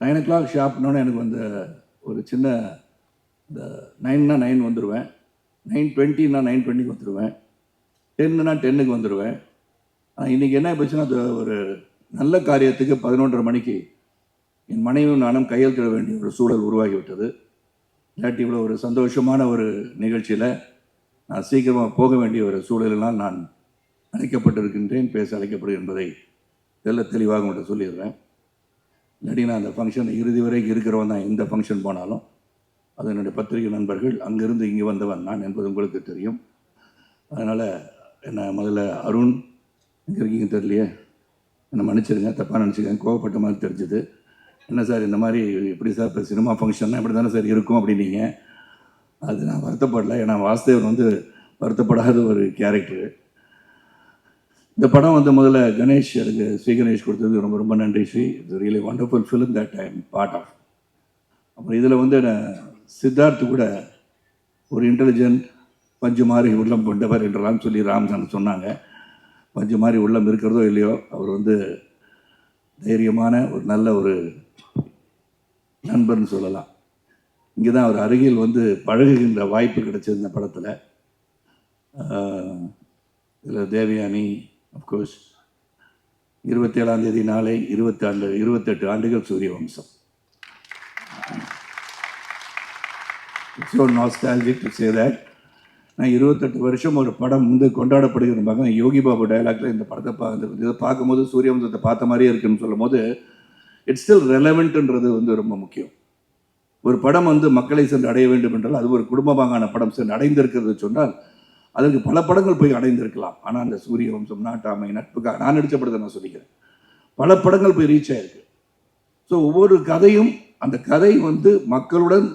Nine ஓ clock ஷாப்னோடனே எனக்கு வந்து ஒரு சின்ன இந்த நைன்னா நைன் வந்துடுவேன் நைன் டுவெண்ட்டின்னா நைன் டுவெண்ட்டிக்கு வந்துடுவேன் டென்னுனா டென்னுக்கு வந்துடுவேன் இன்றைக்கி என்ன போச்சுன்னா அது ஒரு நல்ல காரியத்துக்கு பதினொன்றரை மணிக்கு என் மனைவியும் நானும் கையெழுத்திட வேண்டிய ஒரு சூழல் உருவாகிவிட்டது. இல்லாட்டி இவ்வளோ ஒரு சந்தோஷமான ஒரு நிகழ்ச்சியில் நான் சீக்கிரமாக போக வேண்டிய ஒரு சூழலெல்லாம் நான் அழைக்கப்பட்டிருக்கின்றேன் பேச அழைக்கப்படுகிறேன் என்பதை தெல்ல தெளிவாக உங்கள்கிட்ட சொல்லிடுறேன். இல்லாட்டி அந்த ஃபங்க்ஷன் இறுதி வரைக்கும் இருக்கிறவன் தான் எந்த ஃபங்க்ஷன் போனாலும். அது என்னுடைய பத்திரிகை நண்பர்கள் அங்கிருந்து இங்கே வந்தவன் நான் என்பது உங்களுக்கு தெரியும். அதனால் என்ன முதல்ல அருண் எங்கே இருக்கீங்க தெரியலையே? என்னை மன்னிச்சிடுங்க தப்பாக நினச்சிக்கங்க கோவப்பட்ட மாதிரி தெரிஞ்சுது. என்ன சார் இந்த மாதிரி எப்படி சார் இப்போ சினிமா ஃபங்க்ஷன்னா இப்படி தானே சார் இருக்கும் அப்படின்னீங்க. அது நான் வருத்தப்படல ஏன்னா வாசுதேவன் வந்து வருத்தப்படாத ஒரு கேரக்டரு இந்த படம் வந்து முதல்ல கணேஷ் எனக்கு ஸ்ரீ கணேஷ் கொடுத்தது. ரொம்ப ரொம்ப நன்றி ஸ்ரீ. இது really wonderful film that time part of அப்புறம் இதில் வந்து என்னை சித்தார்த் கூட ஒரு இன்டெலிஜென்ட் பஞ்சு மாதிரி உள்ளம் கொண்டவர் என்றெல்லாம் சொல்லி ராம்சன் சொன்னாங்க. பஞ்சு மாதிரி உள்ளம் இருக்கிறதோ இல்லையோ அவர் வந்து தைரியமான ஒரு நல்ல ஒரு நண்பர்னு சொல்லலாம். இங்கே தான் அவர் அருகில் வந்து பழகுகின்ற வாய்ப்பு கிடைச்சது இந்த படத்தில். இதில் தேவயானி அப்கோர்ஸ் இருபத்தேழாம் தேதி நாளை இருபத்தாண்டு இருபத்தெட்டு ஆண்டுகள் Suryavamsam so nostalgic to say that நான் இருபத்தெட்டு வருஷம் ஒரு படம் வந்து கொண்டாடப்படுகிற மகன் யோகி பாபு டைலாக்ல இந்த படத்தை பா இதை பார்க்கும்போது சூரிய வம்சத்தை பார்த்த மாதிரியே இருக்குன்னு சொல்லும் போது இட்ஸ் ஸ்டில் ரெலவெண்ட்ன்றது வந்து ரொம்ப முக்கியம். ஒரு படம் வந்து மக்களை சென்று அடைய வேண்டும் என்றால் அது ஒரு குடும்பமாகான படம் சென்று அடைந்திருக்கிறது சொன்னால் அதற்கு பல படங்கள் போய் அடைந்திருக்கலாம். ஆனால் அந்த சூரிய வம்சம் நாட்டாமை நட்புக்காக நான் நடித்த படத்தை நான் சொல்லிக்கிறேன். பல படங்கள் போய் ரீச் ஆயிருக்கு. ஸோ ஒவ்வொரு கதையும் அந்த கதை வந்து மக்களுடன்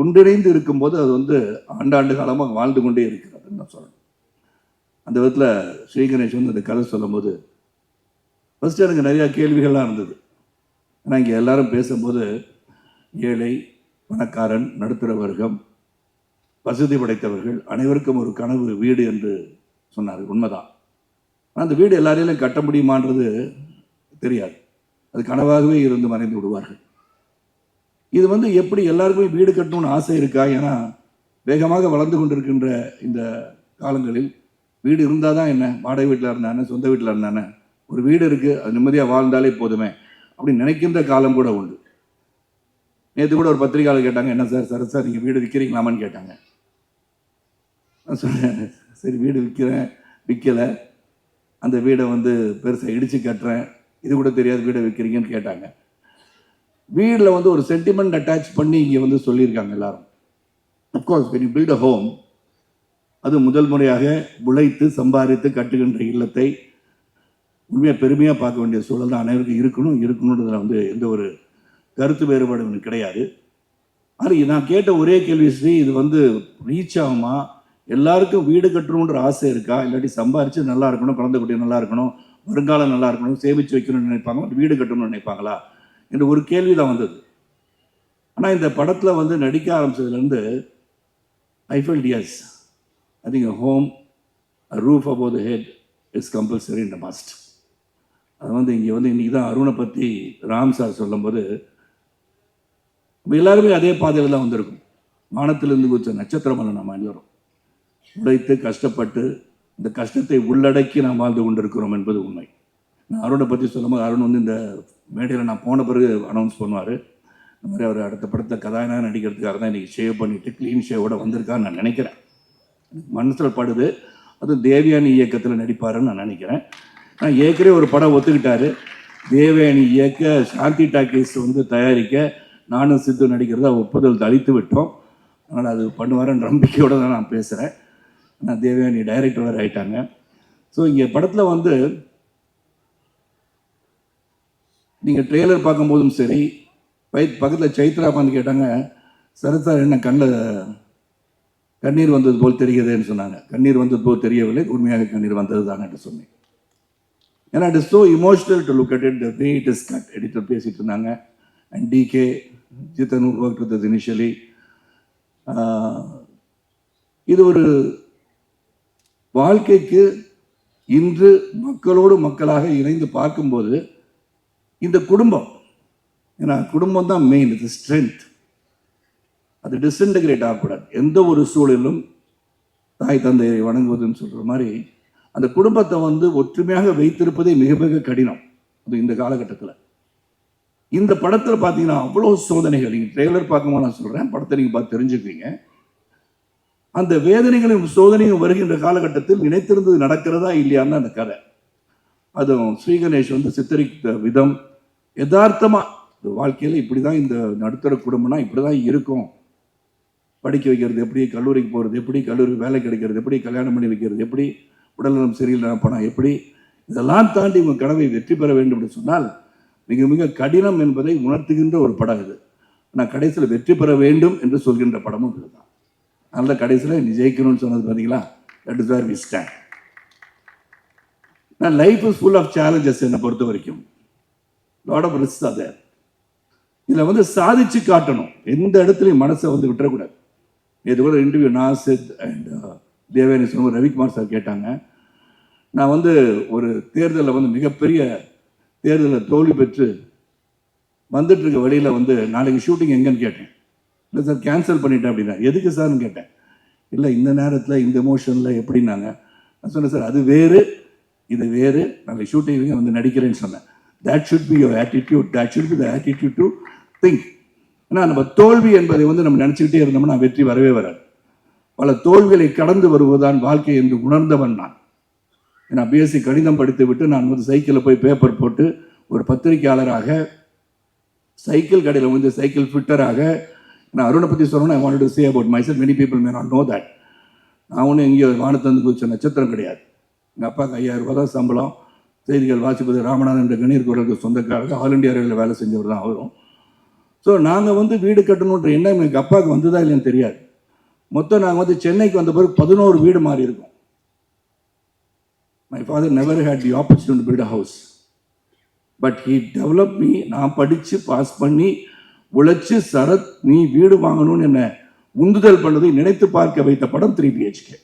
ஒன்றிணைந்து இருக்கும்போது அது வந்து ஆண்டாண்டு காலமாக வாழ்ந்து கொண்டே இருக்கிறதுன்னு நான் சொல்லணும். அந்த விதத்தில் ஸ்ரீ கணேஷ் வந்து அந்த கதை சொல்லும்போது ஃபஸ்ட்டு எனக்கு நிறையா கேள்விகள்லாம் இருந்தது. ஆனால் இங்கே எல்லாரும் பேசும்போது ஏழை பணக்காரன் நடுத்தர வர்க்கம் வசதி படைத்தவர்கள் அனைவருக்கும் ஒரு கனவு வீடு என்று சொன்னார் உண்மைதான். ஆனால் அந்த வீடு எல்லாரையும் கட்ட முடியுமான்றது தெரியாது. அது கனவாகவே இருந்து மறைந்து விடுவார்கள். இது வந்து எப்படி எல்லாருக்குமே வீடு கட்டணும்னு ஆசை இருக்கா? ஏன்னா வேகமாக வளர்ந்து கொண்டிருக்கின்ற இந்த காலங்களில் வீடு இருந்தால் தான் என்ன? வாடகை வீட்டில் இருந்தானே? சொந்த வீட்டில் இருந்தானே? ஒரு வீடு இருக்குது அது நிம்மதியாக வாழ்ந்தாலே போதுமே அப்படின்னு நினைக்கின்ற காலம் கூட உண்டு. நேற்று கூட ஒரு பத்திரிகையாளர் கேட்டாங்க என்ன சார் சார் சார் நீங்கள் வீடு விற்கிறீங்களாமான்னு கேட்டாங்க. நான் சொன்னேன் சரி வீடு விற்கிறேன் விற்கலை அந்த வீடை வந்து பெருசாக இடித்து கட்டுறேன். இது கூட தெரியாது வீடை விற்கிறீங்கன்னு கேட்டாங்க. வீட்டில் வந்து ஒரு சென்டிமெண்ட் அட்டாச் பண்ணி இங்கே வந்து சொல்லியிருக்காங்க எல்லாரும். Of course when you build a home அது முதல் முறையாக உழைத்து சம்பாதித்து கட்டுகின்ற இல்லத்தை உண்மையாக பெருமையாக பார்க்க வேண்டிய சூழல் தான் அனைவருக்கும் இருக்கணும். இருக்கணுன்றதில் வந்து எந்த ஒரு கருத்து வேறுபாடும் கிடையாது. ஆனால் நான் கேட்ட ஒரே கேள்வி ஸ்ரீ இது வந்து ரீச் ஆகுமா? எல்லாருக்கும் வீடு கட்டணுன்ற ஆசை இருக்கா? இல்லாட்டி சம்பாரித்து நல்லா இருக்கணும் குழந்தை குட்டி நல்லா இருக்கணும் வருங்காலம் நல்லா இருக்கணும் சேமித்து வைக்கணும்னு நினைப்பாங்க வீடு கட்டணும்னு நினைப்பாங்களா? என்ற ஒரு கேள்வி தான் வந்தது. ஆனால் இந்த படத்தில் வந்து நடிக்க ஆரம்பிச்சதுலேருந்து I felt as I think home roof above the head is compulsory இந்த மஸ்ட் அது வந்து இங்கே வந்து இன்றைக்கி தான் அருணை பற்றி ராம் சார் சொல்லும்போது எல்லாருமே அதே பாதையில் தான் வந்திருக்கும். வானத்திலிருந்து கொஞ்சம் நட்சத்திரம் அல்ல நம்ம அனைவரும். உழைத்து கஷ்டப்பட்டு இந்த கஷ்டத்தை உள்ளடக்கி நாம் வாழ்ந்து கொண்டிருக்கிறோம் என்பது உண்மை. நான் அருணை பற்றி சொல்லும்போது அருண் வந்து இந்த மேடையில் நான் போன பிறகு அனௌன்ஸ் பண்ணுவார். இந்த மாதிரி அவர் அடுத்த படத்தை கதாநாயகன் நடிக்கிறதுக்காக தான் இன்றைக்கி ஷேவ் பண்ணிவிட்டு க்ளீன் ஷேவோட வந்திருக்கான்னு நான் நினைக்கிறேன். மனசில் படுது. அது தேவயானி இயக்கத்தில் நடிப்பாருன்னு நான் நினைக்கிறேன். நான் ஏற்கனவே ஒரு படம் ஒத்துக்கிட்டாரு. தேவயானி இயக்க சாந்தி டாக்கீஸ் வந்து தயாரிக்க நானும் சித்து நடிக்கிறதா ஒப்புதல் அளித்து விட்டோம். அதனால் அது பண்ணுவாருன்ற நம்பிக்கையோடு தான் நான் பேசுகிறேன் நான் தேவயானி டைரக்டர் வேறு ஆயிட்டாங்க. ஸோ இங்கே படத்தில் வந்து நீங்கள் ட்ரெய்லர் பார்க்கும்போதும் சரி பை பக்கத்தில் சைத்ரா வந்து கேட்டாங்க சரத் சார் என்ன கண்ணில் கண்ணீர் வந்தது போல் தெரிகிறதுன்னு சொன்னாங்க. கண்ணீர் வந்தது போல் தெரியவில்லை உண்மையாக கண்ணீர் வந்தது தான் என்று சொன்னேன். ஏன்னா it is so emotional to look at it way it is cut editor பேசிகிட்டு இருந்தாங்க. And DK Jithan work with initially இது ஒரு வாழ்க்கைக்கு இன்று மக்களோடு மக்களாக இணைந்து பார்க்கும்போது இந்த குடும்பம் ஏன்னா குடும்பம் தான் மெயின் இது ஸ்ட்ரென்த் அது டிஸ்இன்டகிரேட் ஆகக்கூடாது. எந்த ஒரு சூழலிலும் தாய் தந்தையை வணங்குவதுன்னு சொல்கிற மாதிரி அந்த குடும்பத்தை வந்து ஒற்றுமையாக வைத்திருப்பதே மிக மிக கடினம். அது இந்த காலகட்டத்தில். இந்த படத்தில் பார்த்தீங்கன்னா அவ்வளோ சோதனைகள். நீங்கள் ட்ரெய்லர் பார்க்கும்போது நான் சொல்கிறேன் படத்தை நீங்கள் பார்த்து தெரிஞ்சுக்குவீங்க. அந்த வேதனைகளும் சோதனையும் வருகின்ற காலகட்டத்தில் நினைத்திருந்தது நடக்கிறதா இல்லையான்னு அந்த கதை. அதுவும் ஸ்ரீகணேஷ் வந்து சித்தரித்த விதம் யதார்த்தமாக வாழ்க்கையில் இப்படி தான் இந்த நடுத்தர குடும்பம்னா இப்படி தான் இருக்கும். படிக்க வைக்கிறது எப்படி கல்லூரிக்கு போகிறது எப்படி கல்லூரி வேலை கிடைக்கிறது எப்படி கல்யாணம் பண்ணி வைக்கிறது எப்படி உடல்நலம் சரியில்லை பணம் எப்படி இதெல்லாம் தாண்டி உங்கள் கனவை வெற்றி பெற வேண்டும் என்று சொன்னால் மிக மிக கடினம் என்பதை உணர்த்துகின்ற ஒரு படம் இது. ஆனால் கடைசியில் வெற்றி பெற வேண்டும் என்று சொல்கின்ற படமும் இதுதான். அதனால் கடைசியில் நீ ஜெயிக்கணும்னு சொன்னது பார்த்தீங்களா that is where we stand நான் life is full of challenges என்னை பொறுத்த வரைக்கும். லாட் ஆஃப் ரிஸ்க் அதே இதில் வந்து சாதிச்சு காட்டணும். எந்த இடத்துலையும் மனசை வந்து விட்டுறக்கூடாது. இது கூட இன்டர்வியூ நாசித் அண்ட் தேவேனி சொன்ன ரவிக்குமார் சார் கேட்டாங்க. நான் வந்து ஒரு தேர்தலில் வந்து மிகப்பெரிய தேர்தலில் தோல்வி பெற்று வந்துட்டு இருக்க வழியில் வந்து நாளைக்கு ஷூட்டிங் எங்கன்னு கேட்டேன். இல்லை சார் கேன்சல் பண்ணிட்டேன் அப்படின்னா. எதுக்கு சார்னு கேட்டேன். இல்லை இந்த நேரத்தில் இந்த எமோஷனில் எப்படின்னாங்க. நான் சொன்னேன் சார் அது வேறு இது வேறு. நாளைக்கு ஷூட்டிங் வந்து நடிக்கிறேன்னு சொன்னேன். That should be your attitude that should be the attitude to think ஏன்னா நம்ம தோல்வி என்பதை வந்து நம்ம நினச்சிக்கிட்டே இருந்தோம்னா வெற்றி வரவே வராது. பல தோல்விகளை கடந்து வருவதுதான் வாழ்க்கை என்று உணர்ந்தவன் நான். நான் பிஎஸ்சி கணிதம் படித்து விட்டு நான் வந்து சைக்கிளில் போய் பேப்பர் போட்டு ஒரு பத்திரிகையாளராக சைக்கிள் கடையில் வந்து சைக்கிள் ஃபிட்டராக நான் அருணை பற்றி சொல்லணும் I want to say about my self many people may not know that நான் ஒன்றும் எங்கேயோ வானத்தந்து குதிச்ச நட்சத்திரம் கிடையாது. எங்கள் அப்பாவுக்கு ஐயாயிரம் ரூபாய் தான் சம்பளம். செய்திகள் வாசிப்பது ராமநாதன் என்ற கணீர் குரலுக்கு சொந்தக்காரர்கள் ஆல் இண்டியா ரயில்வேல வேலை செஞ்சவர் தான் அவரும். ஸோ நாங்கள் வந்து வீடு கட்டணுன்ற எண்ணம் எங்கள் அப்பாவுக்கு வந்ததா இல்லைன்னு தெரியாது. மொத்தம் நாங்கள் வந்து சென்னைக்கு வந்த பிறகு பதினோரு வீடு மாறி இருக்கோம். My father never had the opportunity build house but he develop me நான் படித்து பாஸ் பண்ணி உழைச்சி சரத் நீ வீடு வாங்கணும்னு என்ன உந்துதல் பண்ணதை நினைத்து பார்க்க வைத்த படம் three BHK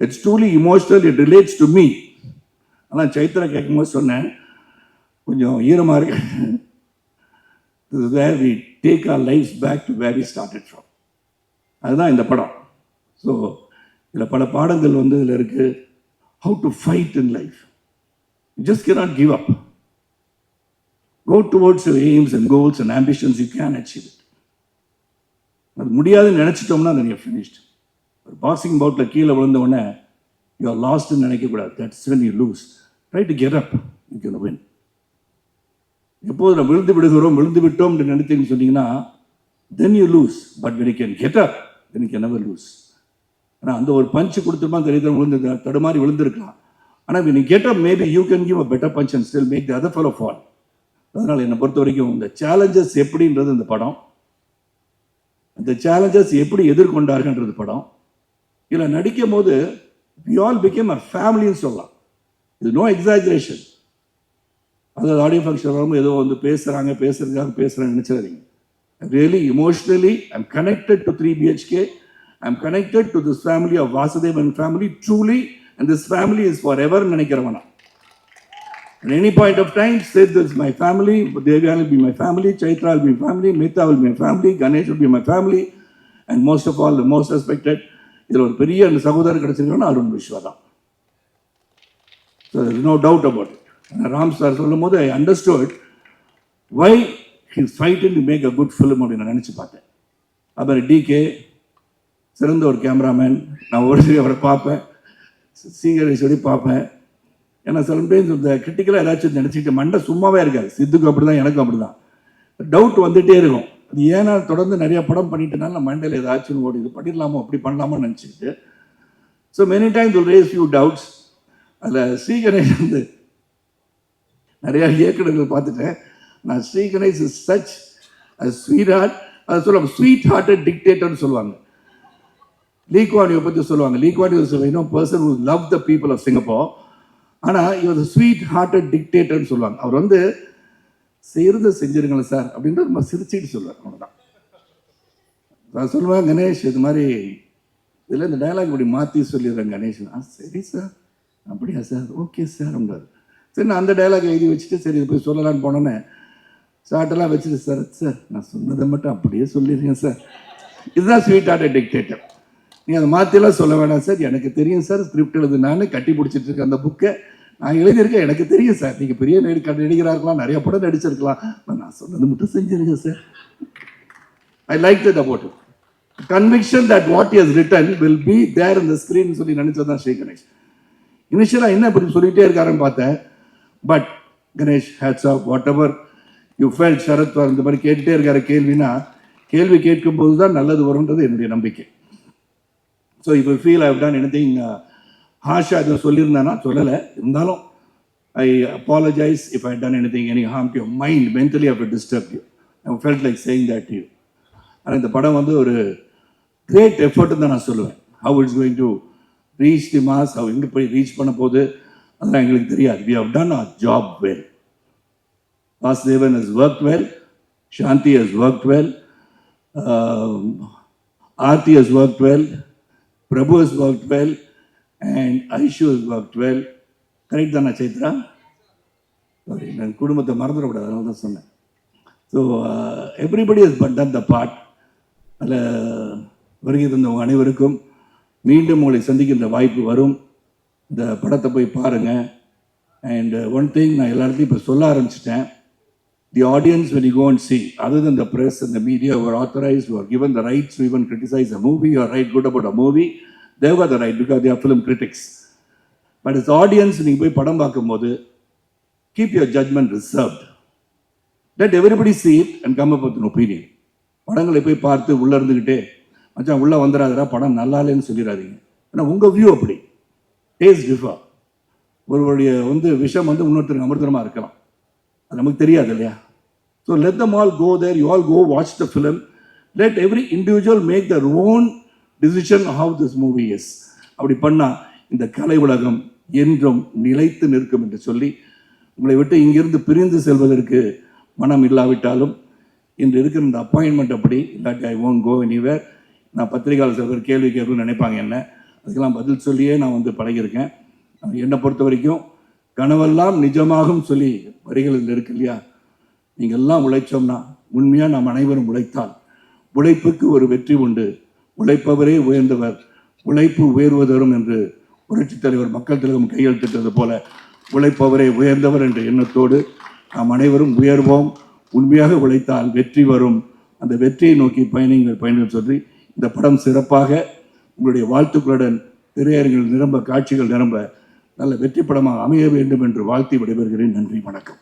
it's truly emotional it relates to me ஆனால் சைத்ரா கேட்கும்போது சொன்னேன் கொஞ்சம் ஈரமாக இருக்கு. Where we take our life back to back to where we அதுதான் இந்த படம். ஸோ இதில் பல பாடங்கள் வந்து இதில் இருக்குது how to fight in life just can not give up go towards your aims and goals and ambitions you can achieve it அது முடியாதுன்னு நினச்சிட்டோம்னா அது நீங்கள் ஃபினிஷ்ட் ஒரு பாக்ஸிங் பவுட்டில் கீழே விழுந்த உடனே யூ ஆர் லாஸ்ட்னு நினைக்கக்கூடாது that's when you lose try to get up you can win எப்போது நம்ம விழுந்து விடுகிறோம் விழுந்து விட்டோம் என்று நினைத்தீங்கன்னு சொன்னீங்கன்னா then you lose but when can get up then can never lose ஆனால் அந்த ஒரு பஞ்சு கொடுத்துமா தெரியுது விழுந்து தடுமாறி விழுந்திருக்கலாம் ஆனால் get up maybe you can give a better punch and still make the other follow fall அதனால் என்னை பொறுத்த வரைக்கும் இந்த சேலஞ்சஸ் எப்படின்றது இந்த படம். அந்த சேலஞ்சஸ் எப்படி எதிர்கொண்டார்கள்ன்றது படம். இதில் நடிக்கும் போது வி ஆல் பிகேம் அ ஃபேமிலின்னு சொல்லலாம். இது நோ எக்ஸாஜரேஷன் அதாவது ஆடியோ ஃபங்க்ஷன் வரும்போது ஏதோ வந்து பேசுகிறாங்க பேசுறதுக்காக பேசுகிறாங்க நினச்சிடாதீங்க. Really emotionally I'm connected to three BHK I'm connected to this family of Vasudevan family truly and this family is forever நினைக்கிறவனா. At any point of time, say this is my family, Devyani will be my family, Chaitra will be my family, Mita will be my family, Ganesh will be my family, and most of all, the most respected, இதில் ஒரு பெரிய அந்த சகோதரர் கிடைச்சிருக்கோன்னா அருண் விஸ்வா தான் so no doubt about it Ram sir சொல்லும் போது I understood why his fighting to make a good film அப்படின்னு நான் நினச்சி பார்த்தேன் அப்புறம் டிகே சிறந்த ஒரு கேமராமேன் நான் ஒரு சரி அவரை பார்ப்பேன் சீகரேஸ்வரி பார்ப்பேன் ஏன்னா டைம்ஸ் இந்த கிரிட்டிக்கலாக ஏதாச்சும் நினச்சிக்கிட்டு மண்டை சும்மாவே இருக்காது. சித்துக்கும் அப்படி தான் எனக்கும் அப்படி தான் டவுட் வந்துகிட்டே இருக்கும். அது ஏன்னா தொடர்ந்து நிறையா படம் பண்ணிட்டனால நம்ம மண்டையில் ஏதாச்சும் ஓடி இது பண்ணிடலாமோ அப்படி பண்ணலாமோ நினச்சிக்கிட்டு. So many times will raise you doubts அதில் ஸ்ரீகணேஷ் வந்து நிறையா இயக்குநர்கள் பார்த்துட்டேன். நான் Sriganesh is such sweet heart அதை சொல்லுவாங்க. ஸ்வீட் ஹார்ட்டட் டிக்டேட்டர்னு சொல்லுவாங்க. லீக்வானியை பற்றி சொல்லுவாங்க Lee Kuan Yew person who love the people of Singapore ஆனால் இவர் ஸ்வீட் ஹார்ட்டட் டிக்டேட்டர்னு சொல்லுவாங்க. அவர் வந்து செய்கிறத செஞ்சிருங்களேன் சார் அப்படின்ட்டு நம்ம சிரிச்சுட்டு சொல்லுவார். அவ்வளோதான் நான் சொல்லுவேன் கணேஷ் இது மாதிரி இதில் இந்த டயலாக் இப்படி மாற்றி சொல்லிடுறேன் கணேஷ். ஆ சரி சார். அப்படியா சார்? ஓகே சார் உங்கள் சரி நான் அந்த டைலாக் எழுதி வச்சுட்டு சரி இது போய் சொல்லலான்னு போனோன்னே சாட்டெல்லாம் வச்சுட்டு சார் சார் நான் சொன்னதை மட்டும் அப்படியே சொல்லிடுறேன் சார். இதுதான் ஸ்வீட் ஆர்ட் டிக்டேட்டர் நீங்கள் அதை மாற்றிலாம் சொல்ல வேணாம் சார். எனக்கு தெரியும் சார் ஸ்கிரிப்ட் எழுது நான் கட்டி பிடிச்சிட்டு இருக்க அந்த புக்கை நான் எழுதியிருக்கேன். எனக்கு தெரியும் சார். நீங்கள் பெரிய நடி நடிகராக இருக்கலாம் நிறைய படம் நடிச்சிருக்கலாம். நான் சொன்னது மட்டும் செஞ்சிருங்க sir. I like that about conviction that what is written will be there இந்த ஸ்க்ரீன் சொல்லி நினைச்சது தான் ஸ்ரீ கணேஷ். இனிஷியலாக என்ன இப்படி சொல்லிகிட்டே இருக்காருன்னு பார்த்தேன். But Ganesh hats off whatever you feel சரத்வார் இந்த மாதிரி கேட்டுகிட்டே இருக்காரு. கேள்வினா கேள்வி கேட்கும்போது தான் நல்லது வரும்ன்றது என்னுடைய நம்பிக்கை. ஸோ இப்போ feel I've done anything ஹாஷா இதை சொல்லியிருந்தானா? சொல்லலை. இருந்தாலும் I apologise if I done anything any harm to mind mentally of disturb you I felt like saying that you ஆனால் இந்த படம் வந்து ஒரு கிரேட் எஃபர்ட்னு தான் நான் சொல்லுவேன். How it's going to reach the mass how எங்கே போய் ரீச் பண்ண போகுது அதெல்லாம் எங்களுக்கு தெரியாது. We have done our job well Vasudevan has work well Shanthi has work well Aarthi has work well Prabhu has worked well, and Aishu has worked well. Correct தானே Chaitra? Sorry நான் குடும்பத்தை மறந்துடக்கூடாது அதனால தான் சொன்னேன். So everybody has but done the part அதில் வருகை தந்தவங்க அனைவருக்கும் மீண்டும் உங்களை சந்திக்கின்ற வாய்ப்பு வரும். இந்த படத்தை போய் பாருங்கள் அண்ட் ஒன் திங் நான் எல்லா இடத்துலையும் இப்போ சொல்ல ஆரம்பிச்சிட்டேன். The audience when you go and see, other than the press and the media who are authorized, who are given the rights to even criticize a movie or write good about a movie, they've got the right because they are film critics. But as audience, நீங்கள் போய் படம் பார்க்கும்போது keep your judgment reserved. Let everybody see it and come up with an opinion. படங்களை போய் பார்த்து உள்ளே இருந்துக்கிட்டே மச்சான் உள்ளே வந்துடாதடா படம் நல்லா இல்லைன்னு சொல்லிடாதீங்க ஏன்னா உங்கள் வியூ அப்படி டேஸ்ட் டிஃபர் ஒருவருடைய வந்து விஷம் வந்து இன்னொருத்தருக்கு அமிர்தமாக இருக்கலாம் அது நமக்கு தெரியாது இல்லையா? So let them all go there you all go watch the film let every individual make their own decision how this movie is அப்படி பண்ணால் இந்த கலை உலகம் என்றும் நிலைத்து நிற்கும் என்று சொல்லி உங்களை விட்டு இங்கிருந்து பிரிந்து செல்வதற்கு மனம் இல்லாவிட்டாலும் இன்று இருக்கிற இந்த அப்பாயின்மெண்ட் அப்படி இல்லாட்டி ஐ ஓன் கோ எனிவேர் நான் பத்திரிகையாளர் சில பேர் கேள்வி கேட்கணும்னு நினைப்பாங்க என்ன? அதுக்கெல்லாம் பதில் சொல்லியே நான் வந்து பழகியிருக்கேன். என்னை பொறுத்த வரைக்கும் கனவெல்லாம் நிஜமாகும் சொல்லி வரிகளில் இருக்கு இல்லையா நீங்கள் எல்லாம் உழைச்சோம்னா உண்மையாக நாம் அனைவரும் உழைத்தால் உழைப்புக்கு ஒரு வெற்றி உண்டு. உழைப்பவரே உயர்ந்தவர். உழைப்பு உயர்வதரும் என்று புரட்சித் தலைவர் மக்கள் திலகம் கையெழுத்திட்டது போல உழைப்பவரே உயர்ந்தவர் என்ற எண்ணத்தோடு நாம் அனைவரும் உயர்வோம். உண்மையாக உழைத்தால் வெற்றி வரும். அந்த வெற்றியை நோக்கி பயணிங்கள் பயணிகள் சொல்லி இந்த படம் சிறப்பாக உங்களுடைய வாழ்த்துக்களுடன் திரையரங்கில் நிரம்ப காட்சிகள் நிரம்ப நல்ல வெற்றி படமாக அமைய வேண்டும் என்று வாழ்த்தி விடைபெறுகிறேன். நன்றி வணக்கம்.